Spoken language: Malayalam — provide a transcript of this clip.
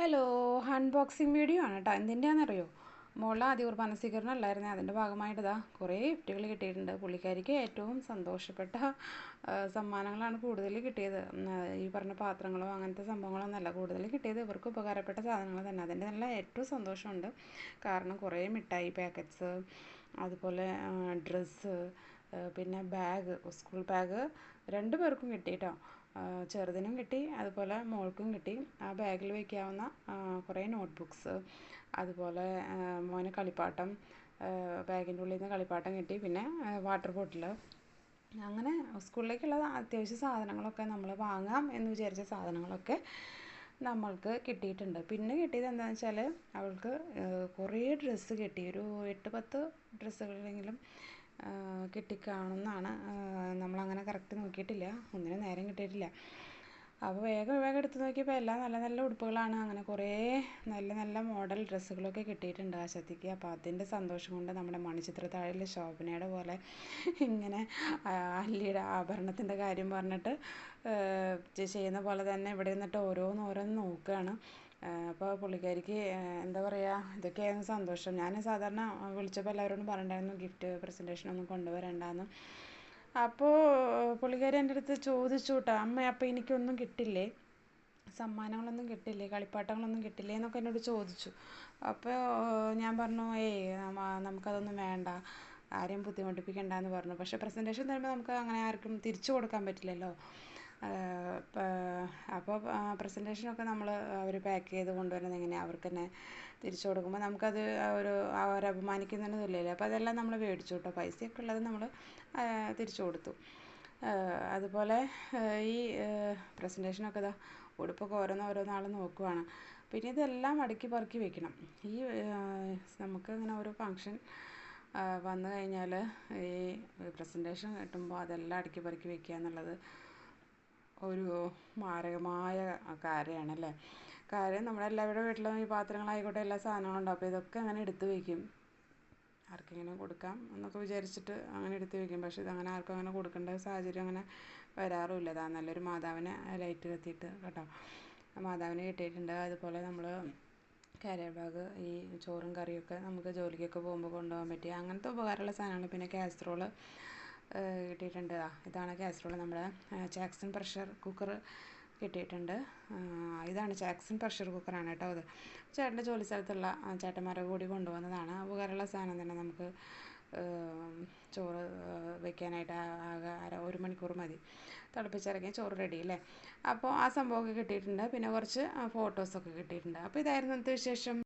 ഹലോ അൺബോക്സിങ് വീഡിയോ ആണ് കേട്ടോ എന്തിന്റെയാണെന്നറിയോ ആദ്യ കുർബാന സ്വീകരണം അല്ലായിരുന്നേ. അതിന്റെ ഭാഗമായിട്ട് കുറേ ഗിഫ്റ്റുകൾ കിട്ടിയിട്ടുണ്ട്. പുള്ളിക്കാരിക്ക് ഏറ്റവും സന്തോഷപ്പെട്ട സമ്മാനങ്ങളാണ് കൂടുതൽ കിട്ടിയത്. ഈ പറഞ്ഞ പാത്രങ്ങളോ അങ്ങനത്തെ സംഭവങ്ങളൊന്നല്ല കൂടുതൽ കിട്ടിയത് ഇവർക്ക് ഉപകാരപ്പെട്ട സാധനങ്ങൾ തന്നെ. അതിന്റെ നല്ല ഏറ്റവും സന്തോഷമുണ്ട്. കാരണം കുറേ മിഠായി പാക്കറ്റ്സ് അതുപോലെ ഡ്രസ്സ് പിന്നെ ബാഗ് സ്കൂൾ ബാഗ് രണ്ടു പേർക്കും കിട്ടി കേട്ടോ ചെറുതിനും കിട്ടി. അതുപോലെ മോൾക്കും കിട്ടി. ആ ബാഗിൽ വയ്ക്കാവുന്ന കുറേ നോട്ട് ബുക്ക്സ് അതുപോലെ മോന് കളിപ്പാട്ടം ബാഗിന്റെ ഉള്ളിൽ നിന്ന് കളിപ്പാട്ടം കിട്ടി. പിന്നെ വാട്ടർ ബോട്ടിൽ അങ്ങനെ സ്കൂളിലേക്കുള്ള അത്യാവശ്യ സാധനങ്ങളൊക്കെ നമ്മൾ വാങ്ങാം എന്ന് വിചാരിച്ച സാധനങ്ങളൊക്കെ നമ്മൾക്ക് കിട്ടിയിട്ടുണ്ട്. പിന്നെ കിട്ടിയത് എന്താണെന്ന് വെച്ചാൽ അവൾക്ക് കുറേ ഡ്രസ്സ് കിട്ടി. ഒരു എട്ട് പത്ത് ഡ്രസ്സുകളെങ്കിലും കിട്ടിക്കാണുമെന്നാണ് നമ്മളങ്ങനെ കറക്റ്റ് നോക്കിയിട്ടില്ല. ഒന്നിനും നേരം കിട്ടിയിട്ടില്ല. അപ്പോൾ വേഗം വേഗം എടുത്ത് നോക്കിയപ്പോൾ എല്ലാം നല്ല നല്ല ഉടുപ്പുകളാണ്. അങ്ങനെ കുറേ നല്ല നല്ല മോഡൽ ഡ്രസ്സുകളൊക്കെ കിട്ടിയിട്ടുണ്ട് ആശത്തിക്ക്. അപ്പോൾ അതിന്റെ സന്തോഷം കൊണ്ട് നമ്മുടെ മണിച്ചിത്രത്താഴിലെ ശോഭനയുടെ പോലെ ഇങ്ങനെ അല്ലിയുടെ ആഭരണത്തിന്റെ കാര്യം പറഞ്ഞിട്ട് ചെയ്യുന്ന പോലെ തന്നെ ഇവിടെ നിന്നിട്ട് ഓരോന്ന് ഓരോന്ന് നോക്കുകയാണ്. അപ്പോൾ പുള്ളിക്കാരിക്ക് എന്താ പറയുക ഇതൊക്കെയായിരുന്നു സന്തോഷം. ഞാൻ സാധാരണ വിളിച്ചപ്പോൾ എല്ലാവരോടും പറഞ്ഞിട്ടുണ്ടായിരുന്നു ഗിഫ്റ്റ് പ്രസന്റേഷനൊന്നും കൊണ്ടുവരണ്ടെന്ന്. അപ്പോൾ പുള്ളിക്കാരി എന്റെ അടുത്ത് ചോദിച്ചു കേട്ടോ അമ്മ അപ്പോൾ എനിക്കൊന്നും കിട്ടില്ലേ? സമ്മാനങ്ങളൊന്നും കിട്ടില്ലേ? കളിപ്പാട്ടങ്ങളൊന്നും കിട്ടില്ലേ? എന്നൊക്കെ എന്നോട് ചോദിച്ചു. അപ്പോൾ ഞാൻ പറഞ്ഞു ഏയ് നമുക്കതൊന്നും വേണ്ട. ആരെയും ബുദ്ധിമുട്ടിപ്പിക്കണ്ടെന്ന് പറഞ്ഞു. പക്ഷേ പ്രസന്റേഷൻ തരുമ്പോൾ നമുക്ക് അങ്ങനെ ആർക്കും തിരിച്ചു കൊടുക്കാൻ പറ്റില്ലല്ലോ. അപ്പോൾ പ്രസന്റേഷനൊക്കെ നമ്മൾ അവർ പാക്ക് ചെയ്ത് കൊണ്ടുവരുന്നത് എങ്ങനെയാണ് അവർക്ക് തന്നെ തിരിച്ചു കൊടുക്കുമ്പോൾ നമുക്കത് ഒരു അവരെ അപമാനിക്കുന്നതിന് തുല്യമല്ലേ അപ്പോൾ അതെല്ലാം നമ്മൾ മേടിച്ചു കേട്ടോ പൈസയൊക്കെ ഉള്ളത് നമ്മൾ തിരിച്ചു കൊടുത്തു. അതുപോലെ ഈ പ്രസന്റേഷനൊക്കെ ഇതാ ഉടുപ്പൊക്കെ ഓരോന്ന് ഓരോന്നാൾ നോക്കുവാണ്. പിന്നെ ഇതെല്ലാം അടുക്കി പറക്കി വെക്കണം. ഈ നമുക്ക് ഇങ്ങനെ ഒരു ഫങ്ഷൻ വന്നു കഴിഞ്ഞാൽ ഈ പ്രസന്റേഷൻ കിട്ടുമ്പോൾ അതെല്ലാം അടുക്കി പറക്കി വെക്കുക എന്നുള്ളത് ഒരു മാരകമായ കാര്യമാണല്ലേ കാര്യം നമ്മളെല്ലാവരുടെ വീട്ടിലും ഈ പാത്രങ്ങളായിക്കോട്ടെ എല്ലാ സാധനങ്ങളും ഉണ്ടാവും അപ്പോൾ ഇതൊക്കെ അങ്ങനെ എടുത്തു വയ്ക്കും. ആർക്കെങ്കിലും കൊടുക്കാം എന്നൊക്കെ വിചാരിച്ചിട്ട് അങ്ങനെ എടുത്തു വയ്ക്കും. പക്ഷേ ഇതങ്ങനെ ആർക്കും അങ്ങനെ കൊടുക്കേണ്ട സാഹചര്യം അങ്ങനെ വരാറുമില്ല. അതാ നല്ലൊരു മാതാവിനെ ലൈറ്റ് കത്തിയിട്ട് കേട്ടോ. മാതാവിനെ കിട്ടിയിട്ടുണ്ട്. അതുപോലെ നമ്മൾ കാരിയർ ബാഗ് ഈ ചോറും കറിയൊക്കെ നമുക്ക് ജോലിക്കൊക്കെ പോകുമ്പോൾ കൊണ്ടുപോകാൻ പറ്റിയ അങ്ങനത്തെ ഉപകാരമുള്ള സാധനങ്ങൾ പിന്നെ കാസറോൾ കിട്ടിയിട്ടുണ്ട്. ഇതാണ് കാസറോൾ നമ്മുടെ ചാക്സൺ പ്രഷർ കുക്കർ കിട്ടിയിട്ടുണ്ട്. ഇതാണ് ചാക്സൺ പ്രഷർ കുക്കറാണ് കേട്ടോ അത് ചേട്ടന്റെ ജോലി സ്ഥലത്തുള്ള ചേട്ടന്മാരെ കൂടി കൊണ്ടുവന്നതാണ്. ഉപകാരമുള്ള സാധനം തന്നെ നമുക്ക് ചോറ് വെക്കാനായിട്ട് അര ഒരു മണിക്കൂർ മതി. തിളപ്പിച്ചിറങ്ങിയ ചോറ് റെഡി അല്ലേ? അപ്പോൾ ആ സംഭവമൊക്കെ കിട്ടിയിട്ടുണ്ട്. പിന്നെ കുറച്ച് ഫോട്ടോസൊക്കെ കിട്ടിയിട്ടുണ്ട്. അപ്പോൾ ഇതായിരുന്നു ഇന്നത്തെ വിശേഷം.